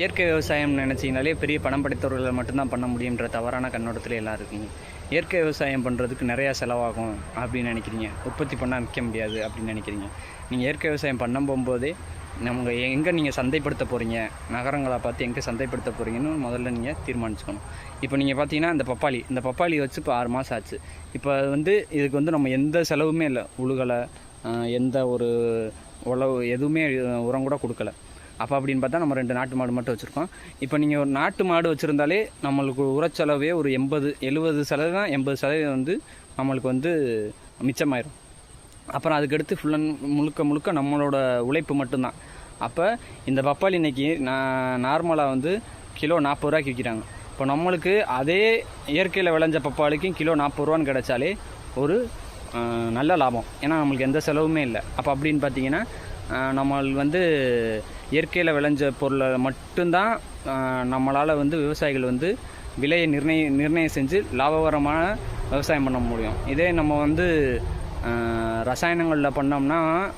இயற்கை விவசாயம் நினச்சிங்கனாலே பெரிய பணம் படைத்தவர்களை மட்டும்தான் பண்ண முடியுன்ற தவறான கண்ணோட்டத்தில் எல்லாம் இருக்கீங்க. இயற்கை விவசாயம் பண்ணுறதுக்கு நிறையா செலவாகும் அப்படின்னு நினைக்கிறீங்க. உற்பத்தி பண்ணால் விற்க முடியாது அப்படின்னு நினைக்கிறீங்க. நீங்கள் இயற்கை விவசாயம் பண்ண போகும்போதே நம்ம எங்கே நீங்கள் சந்தைப்படுத்த போகிறீங்க நகரங்களை பார்த்து எங்கே சந்தைப்படுத்த போகிறீங்கன்னு முதல்ல நீங்கள் தீர்மானிச்சுக்கணும். இப்போ நீங்கள் பார்த்தீங்கன்னா இந்த பப்பாளி இந்த பப்பாளி வச்சு இப்போ ஆறு மாதம் ஆச்சு. இப்போ வந்து இதுக்கு வந்து நம்ம எந்த செலவுமே இல்லை. உழுகலை எந்த ஒரு உழவு எதுவுமே உரம் கூட கொடுக்கல. அப்போ அப்படின்னு பார்த்தா நம்ம ரெண்டு நாட்டு மாடு மட்டும் வச்சுருக்கோம். இப்போ நீங்கள் ஒரு நாட்டு மாடு வச்சுருந்தாலே நம்மளுக்கு உரச்செலவே ஒரு எண்பது எழுபது சதவீதம் எண்பது சதவீதம் வந்து நம்மளுக்கு வந்து மிச்சமாயிரும். அப்புறம் அதுக்கடுத்து ஃபுல் அண்ட் முழுக்க முழுக்க நம்மளோட உழைப்பு மட்டும்தான். அப்போ இந்த பப்பாளி இன்னைக்கு நான் நார்மலாக வந்து கிலோ நாற்பது ரூபாய்க்கு விற்கிறாங்க. இப்போ நம்மளுக்கு அதே இயற்கையில் விளைஞ்ச பப்பாளிக்கும் கிலோ நாற்பது ரூபான்னு கிடைச்சாலே ஒரு நல்ல லாபம். ஏன்னா நம்மளுக்கு எந்த செலவுமே இல்லை. அப்போ அப்படின்னு பார்த்தீங்கன்னா நம்ம வந்து இயற்கையில் விளைஞ்ச பொருளை மட்டும்தான் நம்மளால் வந்து விவசாயிகள் வந்து விலையை நிர்ணய நிர்ணயம் செஞ்சு லாபகரமான விவசாயம் பண்ண முடியும். இதே நம்ம வந்து ரசாயனங்களில் பண்ணோம்னா